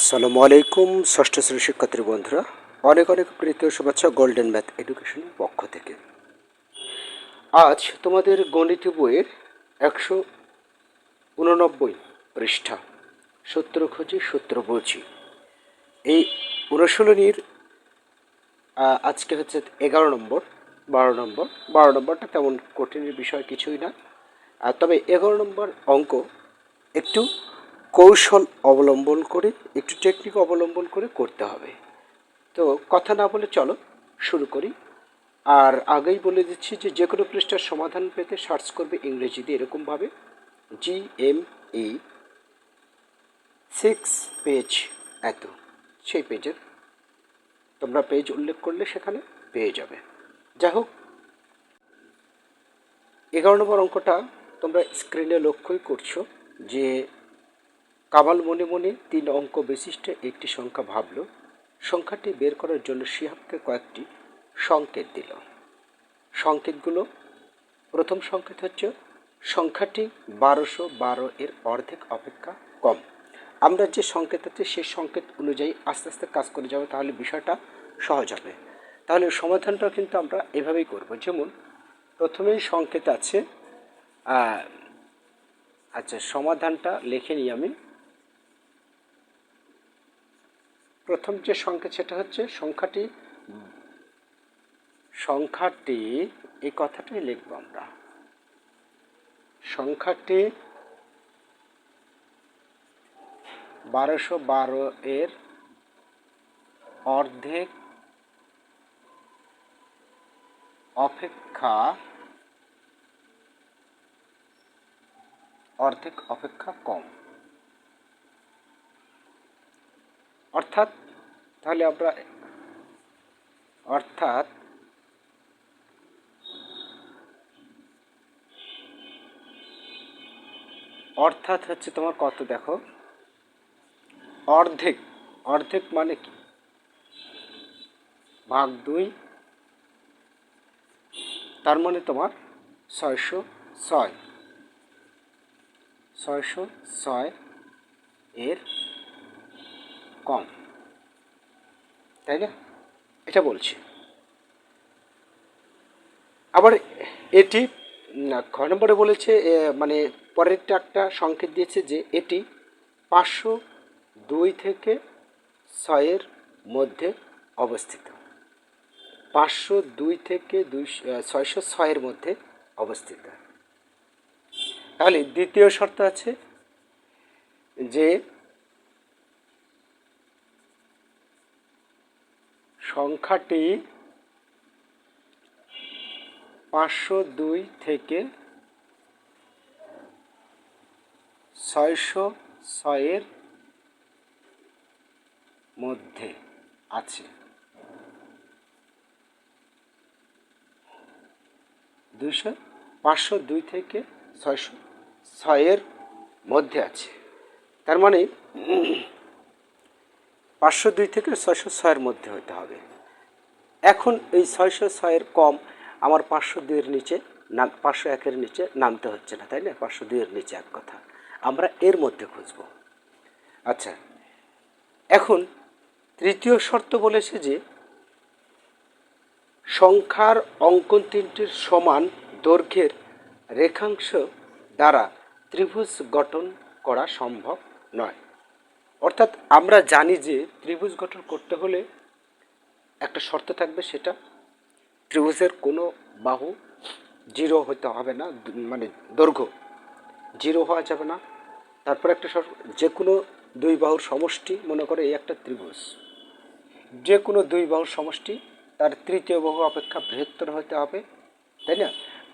আসসালামু আলাইকুম, ষষ্ঠ শ্রেণির শিক্ষার্থী বন্ধুরা। অনেক অনেক প্রীতীয় শুভেচ্ছা গোল্ডেন ম্যাথ এডুকেশনের পক্ষ থেকে। আজ তোমাদের গণিত বইয়ের একশো উননব্বই পৃষ্ঠা, সূত্র খুঁজি, সূত্র বলছি এই অনুশীলনীর আজকে হচ্ছে এগারো নম্বর, বারো নম্বর। বারো নম্বরটা তেমন কঠিনের বিষয় কিছুই না। তবে এগারো নম্বর অঙ্ক একটু কৌশল অবলম্বন করে, একটু টেকনিক অবলম্বন করে করতে হবে। তো কথা না বলে চলো, শুরু করি। আর আগেই বলে দিচ্ছি যে যে কোনো পৃষ্ঠার সমাধান পেতে সার্চ করবে ইংরেজিতে এরকমভাবে G M E six page এত, সেই পেজের তোমরা পেজ উল্লেখ করলে সেখানে পেয়ে যাবে। যাই হোক, এগারো নম্বর অঙ্কটা তোমরা স্ক্রিনে লক্ষ্যই করছ যে কামাল মনে মনে তিন অঙ্ক বিশিষ্ট একটি সংখ্যা ভাবল। সংখ্যাটি বের করার জন্য শিহাবকে কয়েকটি সংকেত দিল। সংকেতগুলো, প্রথম সংকেত হচ্ছে, সংখ্যাটি বারোশো বারো এর অর্ধেক অপেক্ষা কম। আমরা যে সংকেত আছে, সেই সংকেত অনুযায়ী আস্তে আস্তে কাজ করে যাব, তাহলে বিষয়টা সহজ হবে। তাহলে সমাধানটা কিন্তু আমরা এভাবেই করব। যেমন, প্রথমেই সংকেত আছে আচ্ছা সমাধানটা লিখে নিই আমি। প্রথম যে সংকেত সেটা হচ্ছে সংখ্যাটি সংখ্যাটি, এই কথাটাই লিখব আমরা। সংখ্যাটি বারোশো বারো এর অর্ধেক অপেক্ষা অর্ধেক অপেক্ষা কম। অর্থাৎ তাহলে আমরা অর্থাৎ অর্থাৎ হচ্ছে তোমার কত দেখো? অর্ধেক। অর্ধেক মানে কি? ভাগ দুই। তার মানে তোমার ছয়শো ছয়। ছয়শো ছয় এর কম। তাই না? এটা বলছি। আবার এটি খ নম্বরে বলেছে মানে পরেরটা একটা সংকেত দিয়েছে যে এটি পাঁচশো দুই থেকে ছয়ের মধ্যে অবস্থিত। পাঁচশো দুই থেকে দুই ছয়শো ছয়ের মধ্যে অবস্থিত। তাহলে দ্বিতীয় শর্ত আছে যে সংখ্যাটি পাঁচশো দুই থেকে ছয়শো ছয়ের মধ্যে আছে। দুইশো, পাঁচশো দুই থেকে ছয়শো ছয়ের মধ্যে আছে। তার মানে পাঁচশো দুই থেকে ছয়শো ছয়ের মধ্যে হতে হবে। এখন এই ছয়শো ছয়ের কম আমার পাঁচশো দুইয়ের নিচে নাম, পাঁচশো একের নিচে নামতে হচ্ছে না, তাই না? পাঁচশো দুইয়ের নিচে এক কথা। আমরা এর মধ্যে খুঁজব। আচ্ছা এখন তৃতীয় শর্ত বলেছে যে সংখ্যার অঙ্কন তিনটির সমান দৈর্ঘ্যের রেখাংশ দ্বারা ত্রিভুজ গঠন করা সম্ভব নয়। অর্থাৎ আমরা জানি যে ত্রিভুজ গঠন করতে হলে একটা শর্ত থাকবে সেটা, ত্রিভুজের কোনো বাহু জিরো হতে হবে না মানে দৈর্ঘ্য জিরো হওয়া যাবে না। তারপর একটা শর্ত যে কোনো দুই বাহুর সমষ্টি মনে করে এই একটা ত্রিভুজ। যে কোনো দুই বাহুর সমষ্টি তার তৃতীয় বাহু অপেক্ষা বৃহত্তর হতে হবে, তাই না?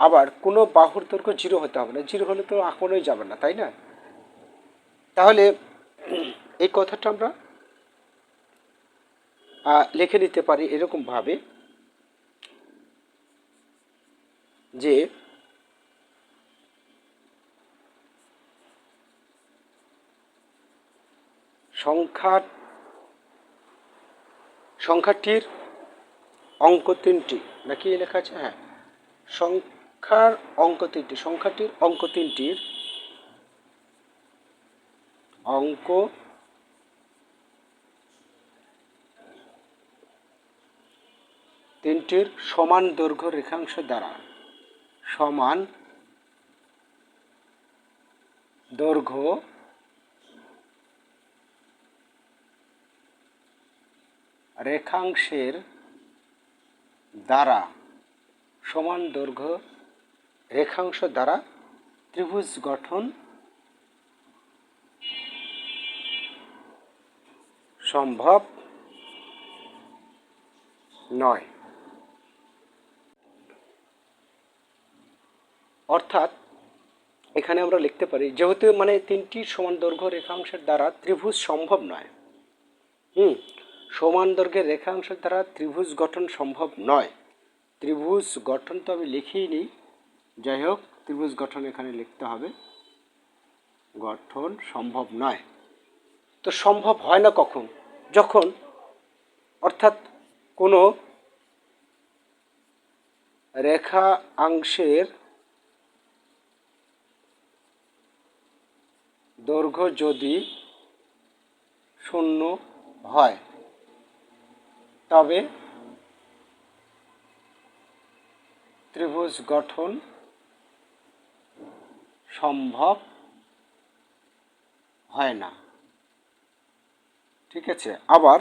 আবার কোনো বাহুর দৈর্ঘ্য জিরো হতে হবে না, জিরো হলে তো আঁকনোই যাবে না, তাই না? তাহলে এই কথাটা আমরা লিখে নিতে পারি এরকমভাবে যে, সংখ্যার, সংখ্যাটির অঙ্ক তিনটি নাকি লেখা আছে? হ্যাঁ সংখ্যার অঙ্ক তিনটি, সংখ্যাটির অঙ্ক তিনটির অঙ্ক তিনটির সমান দৈর্ঘ্য রেখাংশ দ্বারা। সমান দৈর্ঘ্য রেখাংশের দ্বারা, সমান দৈর্ঘ্য রেখাংশ দ্বারা ত্রিভুজ গঠন সম্ভব নয়। অর্থাৎ এখানে আমরা লিখতে পারি, যেহেতু মানে তিনটি সমান দৈর্ঘ্য রেখাংশের দ্বারা ত্রিভুজ সম্ভব নয়। হুম, সমান দৈর্ঘ্যের রেখাংশের দ্বারা ত্রিভুজ গঠন সম্ভব নয়। ত্রিভুজ গঠন তো আমি লিখেই নিই। যাই হোক, ত্রিভুজ গঠন এখানে লিখতে হবে। গঠন সম্ভব নয়। তো সম্ভব হয় না কখন? যখন, অর্থাৎ কোনো রেখা অংশের দৈর্ঘ্য যদি শূন্য হয় তবে ত্রিভুজ গঠন সম্ভব হয় না। ঠিক আছে আবার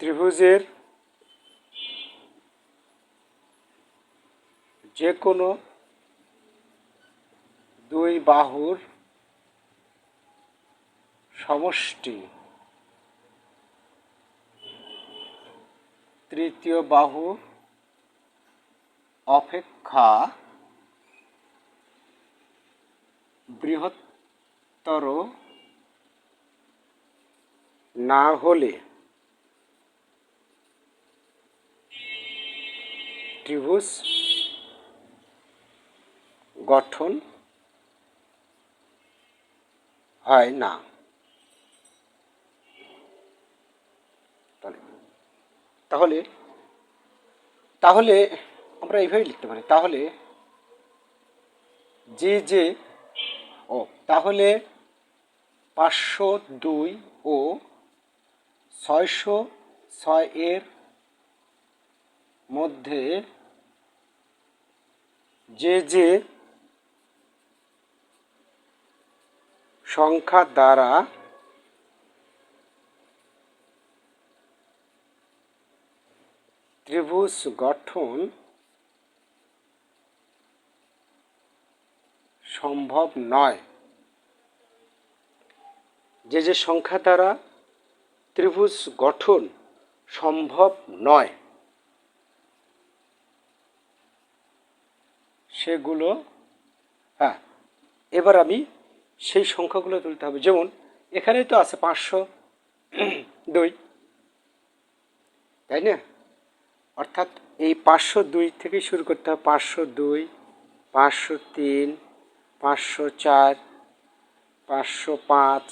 ত্রিভুজের যে কোনো দুই বাহুর সমষ্টি তৃতীয় বাহু অপেক্ষা বৃহত্তর না হলে ত্রিভুজ গঠন হয় না। তাহলে তাহলে আমরা এইভাবেই লিখতে পারি। তাহলে, যে যে, ও, তাহলে পাঁচশো দুই ও ছয়শো ছয় এর মধ্যে যে যে সংখ্যা দ্বারা ত্রিভুজ গঠন সম্ভব নয়। যে যে সংখ্যা দ্বারা ত্রিভুজ গঠন সম্ভব নয়, সেগুলো হ্যাঁ এবার আমি সেই সংখ্যাগুলো তুলতে হবে। যেমন এখানে তো আছে পাঁচশো দুই। তাই না? অর্থাৎ এই পাঁচশো দুই থেকে শুরু করতে হবে। পাঁচশো দুই, পাঁচশো তিন, পাঁচশো চার, পাঁচশো পাঁচ।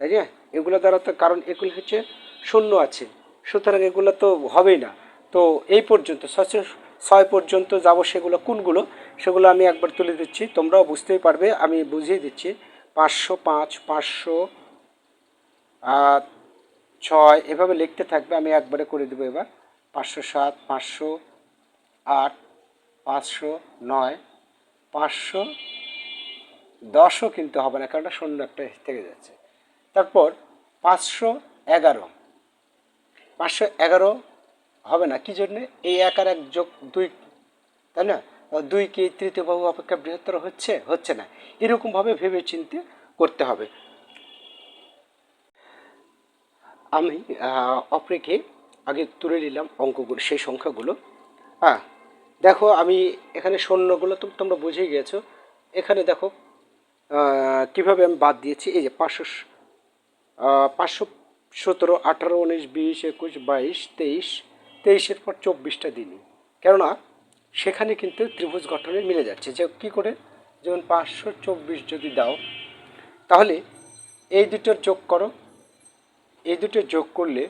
তাই না? এগুলো দ্বারা তো কারণ এগুলো হচ্ছে শূন্য আছে। সুতরাং এগুলো তো হবেই না। তো এই পর্যন্ত ছয় পর্যন্ত যাব সেগুলো কোনগুলো, সেগুলো আমি একবার তুলে দিচ্ছি। তোমরাও বুঝতেই পারবে, আমি বুঝিয়ে দিচ্ছি। পাঁচশো পাঁচ, পাঁচশো ছয়, এভাবে লিখতে থাকবে, আমি একবারে করে দেবো এবার। পাঁচশো সাত, পাঁচশো আট, পাঁচশো নয়, পাঁচশো দশও কিন্তু হবে না, কারণ শূন্য একটা থেকে যাচ্ছে। তারপর পাঁচশো এগারো পাঁচশো এগারো হবে না। কী জন্যে? এই এক আর এক যোগ দুই, তাই না? দুই কি তৃতীয় বাহু অপেক্ষা বৃহত্তর হচ্ছে? হচ্ছে না। এরকমভাবে ভেবে চিনতে করতে হবে। আমি অপরেকে আগে তুলে নিলাম অঙ্কগুলো, সেই সংখ্যাগুলো। হ্যাঁ দেখো, আমি এখানে শূন্যগুলো তো তোমরা বুঝে গিয়েছো এখানে দেখো কীভাবে আমি বাদ দিয়েছি? এই যে পাঁচশো পাঁচশো সতেরো, আঠারো, উনিশ, বিশ, একুশ, বাইশ, তেইশ তেইশের পর চব্বিশটা দিনই। কেননা, সেখানে কিন্তু ত্রিভুজ গঠনে মিলে যাচ্ছে। যে কী করে? যেমন পাঁচশো চব্বিশ যদি দাও, তাহলে এই দুটোর যোগ করো। এই দুটো যোগ করলে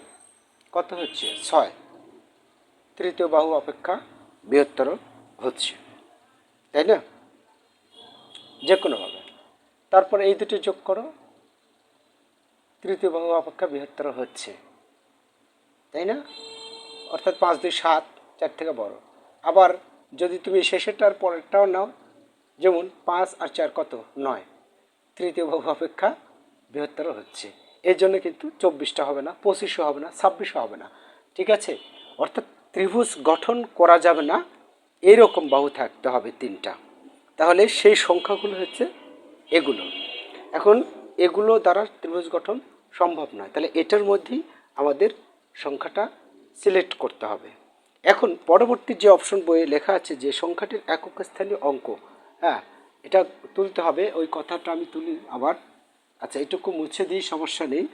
কত হচ্ছে? ছয়। তৃতীয় বাহু অপেক্ষা বৃহত্তর হচ্ছে। তাই না? যে কোনোভাবে তারপর এই দুটো যোগ করো। তৃতীয় বাহু অপেক্ষা বৃহত্তর হচ্ছে। তাই না? অর্থাৎ পাঁচ দুই সাত, চার থেকে বড়। আবার যদি তুমি শেষেরটার পরেরটাও নাও, যেমন পাঁচ আর চার কত? নয়। তৃতীয় বাহু অপেক্ষা বৃহত্তর হচ্ছে। এর জন্য কিন্তু চব্বিশটা হবে না, পঁচিশও হবে না, ছাব্বিশও হবে না। ঠিক আছে? অর্থাৎ ত্রিভুজ গঠন করা যাবে না, এরকম বাহু থাকতে হবে তিনটা। তাহলে সেই সংখ্যাগুলো হচ্ছে এগুলো। এখন এগুলো দ্বারা ত্রিভুজ গঠন সম্ভব নয়। তাহলে এটার মধ্যেই আমাদের সংখ্যাটা সিলেক্ট করতে হবে। এখন পরবর্তী যে অপশন বইয়ে লেখা আছে যে সংখ্যাটির একক স্থানীয় অঙ্ক হ্যাঁ এটা তুলতে হবে। ওই কথাটা আমি তুলি আবার। আচ্ছা এটুকু মুছে দিই, সমস্যা নেই।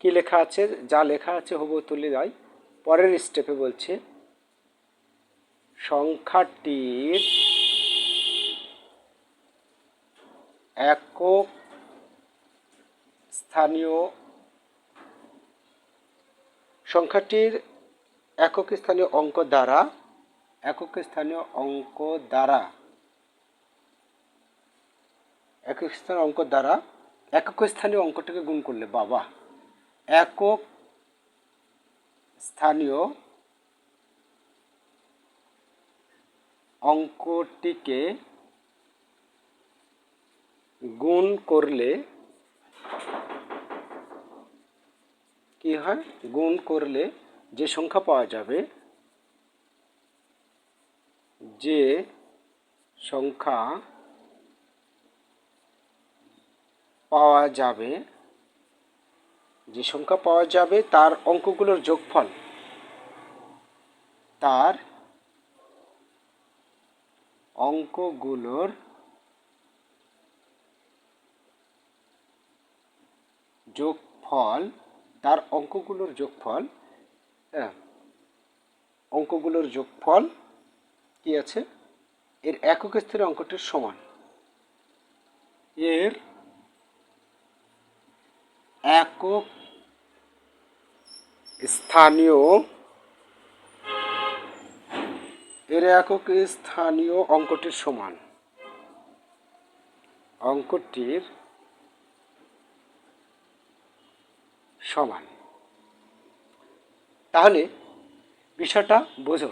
কি লেখা আছে? যা লেখা আছে হবু তুলে দেয়। পরের স্টেপে বলছে, সংখ্যাটির একক স্থানীয় সংখ্যাটির একক স্থানীয় অঙ্ক দ্বারা, একক স্থানীয় অঙ্ক দ্বারা, একক স্থানীয় অঙ্ক দ্বারা একক স্থানীয় অঙ্কটাকে গুণ করলে বাবা, একক স্থানীয় অঙ্কটিকে গুণ করলে কি হয়? গুণ করলে যে সংখ্যা পাওয়া যাবে, যে সংখ্যা পাওয়া যাবে, যে সংখ্যা পাওয়া যাবে তার অঙ্কগুলোর যোগফল। তার অঙ্কগুলোর যোগফল তার অঙ্কগুলোর যোগফল হ্যাঁ অঙ্কগুলোর যোগফল কি আছে? এর একক স্তরের অঙ্কটির সমান। এর একক স্থানীয়, এর একক স্থানীয় অঙ্কটির সমান। অঙ্কটির সমান। তাহলে বিষয়টা বোঝো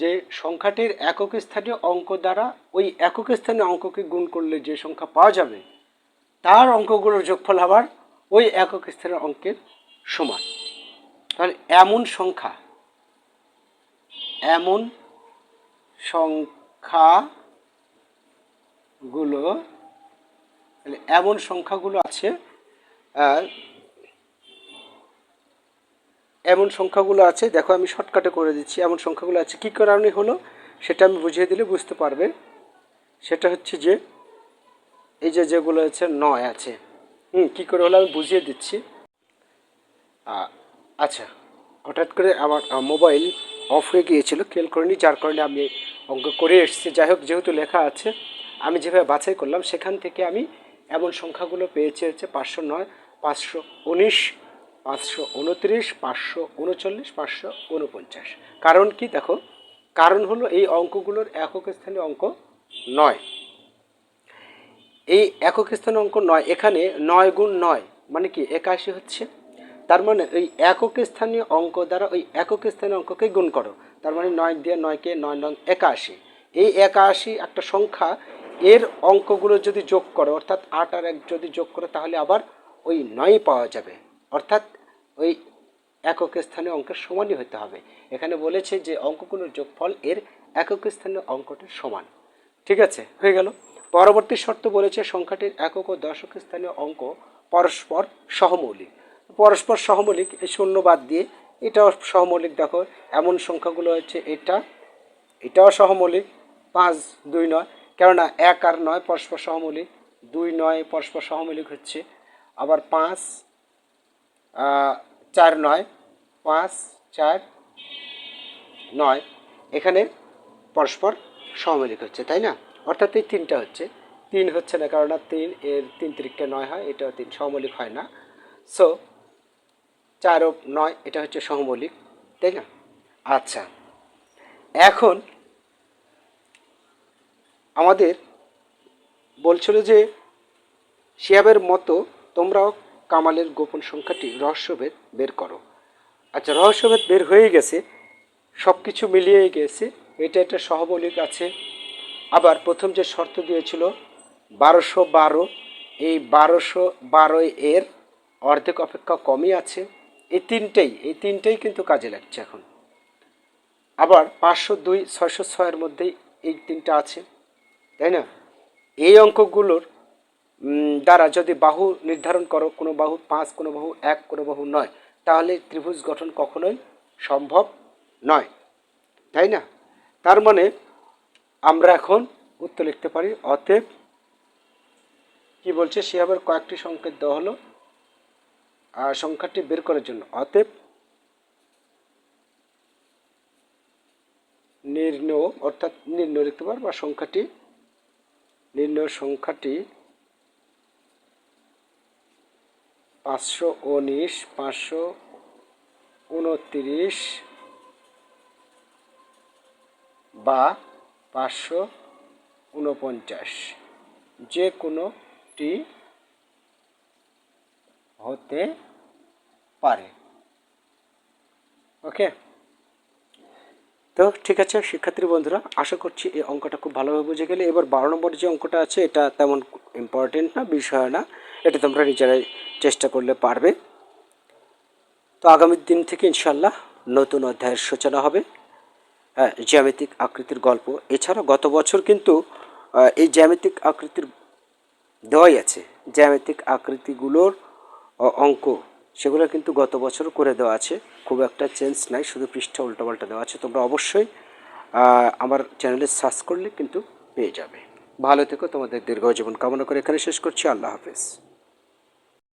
যে সংখ্যাটির একক স্থানীয় অঙ্ক দ্বারা ওই একক স্থানীয় অঙ্ককে গুণ করলে যে সংখ্যা পাওয়া যাবে, তার অঙ্কগুলোর যোগফল আবার ওই একক স্থানীয় অঙ্কের সমান। তাহলে এমন সংখ্যা, এমন সংখ্যাগুলো এমন সংখ্যাগুলো আছে এমন সংখ্যাগুলো আছে, দেখো আমি শর্টকাটে করে দিচ্ছি, এমন সংখ্যাগুলো আছে। কী কারণে হলো? সেটা আমি বুঝিয়ে দিলে বুঝতে পারবে। সেটা হচ্ছে যে, এই যে যেগুলো আছে, নয় আছে। হুম, কী করে হলো আমি বুঝিয়ে দিচ্ছি। আচ্ছা হঠাৎ করে আমার মোবাইল অফ হয়ে গিয়েছিল খেয়াল করিনি, যার কারণে আমি অঙ্ক করে এসেছি। যাই হোক, যেহেতু লেখা আছে, আমি যেভাবে বাছাই করলাম, সেখান থেকে আমি এমন সংখ্যাগুলো পেয়েছি হচ্ছে পাঁচশো নয়, পাঁচশো উনিশ পাঁচশো উনত্রিশ পাঁচশো উনচল্লিশ পাঁচশো উনপঞ্চাশ কারণ কি দেখো? কারণ হলো এই অঙ্কগুলোর একক স্থানীয় অঙ্ক নয়। এই একক স্থানীয় অঙ্ক নয়, এখানে নয় গুণ নয় মানে কি একাশি হচ্ছে। তার মানে ওই একক স্থানীয় অঙ্ক দ্বারা ওই একক স্থানীয় অঙ্ককে গুণ করো। তার মানে নয় দিয়ে নয়কে নয় নয় একাশি। এই একাশি একটা সংখ্যা, এর অঙ্কগুলো যদি যোগ করো, অর্থাৎ আট আর এক যদি যোগ করো, তাহলে আবার ওই নয় পাওয়া যাবে। অর্থাৎ ওই একক স্থানীয় অঙ্কের সমানই হতে হবে। এখানে বলেছে যে অঙ্কগুলোর যোগফল এর একক স্থানীয় অঙ্কটির সমান। ঠিক আছে? হয়ে গেল। পরবর্তী শর্ত বলেছে সংখ্যাটির একক ও দশক স্থানীয় অঙ্ক পরস্পর সহমৌলিক। পরস্পর সহমৌলিক, এই শূন্য বাদ দিয়ে এটাও সহমৌলিক। দেখো, এমন সংখ্যাগুলো হচ্ছে এটা, এটাও সহমৌলিক, পাঁচ, দুই, নয়। কেননা এক আর নয় পরস্পর সহমৌলিক, দুই, নয় পরস্পর সহমৌলিক হচ্ছে। আবার পাঁচ চার নয়, পাঁচ, চার, নয়। এখানে পরস্পর সহমৌলিক হচ্ছে, তাই না? অর্থাৎ এই তিনটা হচ্ছে। তিন হচ্ছে না কারণ তিন, এর তিন তিরিকটা নয় হয়, এটাও তিন সহমৌলিক হয় না। সো চার ও নয়, এটা হচ্ছে সহমৌলিক তাই না? আচ্ছা। এখন আমাদের বলছিল যে, শিয়াবের মতো তোমরাও কামালের গোপন সংখ্যাটি রহস্যভেদ বের করো। আচ্ছা রহস্যভেদ বের হয়ে গেছে সব কিছু মিলিয়ে গেছে, এটা একটা সহবলিক আছে। আবার প্রথম যে শর্ত দিয়েছিল, বারোশো বারো, এই বারোশো বারো এর অর্ধেক অপেক্ষা কমই আছে। এই তিনটেই এই তিনটেই কিন্তু কাজে লাগছে এখন। আবার পাঁচশো দুই, ছয়শো ছয়ের মধ্যেই এই তিনটা আছে, তাই না? এই অঙ্কগুলোর দ্বারা যদি বাহু নির্ধারণ করো, কোনো বাহু পাঁচ, কোনো বাহু এক, কোনো বাহু নয়, তাহলে ত্রিভুজ গঠন কখনোই সম্ভব নয়। তাই না? তার মানে আমরা এখন উত্তর লিখতে পারি, অতএব কি বলছে? সে আবার কয়েকটি সংকেত দেওয়া হলো আর সংখ্যাটি বের করার জন্য। অতএব নির্ণয়, অর্থাৎ নির্ণয় লিখতে পারো বা সংখ্যাটি, নির্ণয় সংখ্যাটি পাঁচশো উনিশ পাঁচশো উনত্রিশ বা পাঁচশো উনপঞ্চাশ। যে কোনোটি হতে পারে। ওকে? তো ঠিক আছে, শিক্ষার্থী বন্ধুরা, আশা করছি এই অঙ্কটা খুব ভালোভাবে বুঝে গেলে। এবার বারো নম্বর যে অঙ্কটা আছে, এটা তেমন ইম্পর্টেন্ট না, বিষয় না। এটা তোমরা নিজেরাই চেষ্টা করলে পারবে। তো আগামী দিন থেকে ইনশাল্লাহ নতুন অধ্যায়ের সূচনা হবে। হ্যাঁ জ্যামিতিক আকৃতির গল্প। এছাড়া গত বছর কিন্তু এই জ্যামিতিক আকৃতির দেওয়াই আছে। জ্যামিতিক আকৃতিগুলোর অঙ্ক সেগুলো কিন্তু গত বছর করে দেওয়া আছে। খুব একটা চেঞ্জ নাই, শুধু পৃষ্ঠা উল্টোপাল্টা দেওয়া আছে। তোমরা অবশ্যই আমার চ্যানেলে সার্চ করলে কিন্তু পেয়ে যাবে। ভালো থেকো, তোমাদের দীর্ঘ জীবন কামনা করে এখানে শেষ করছি। আল্লাহ হাফেজ।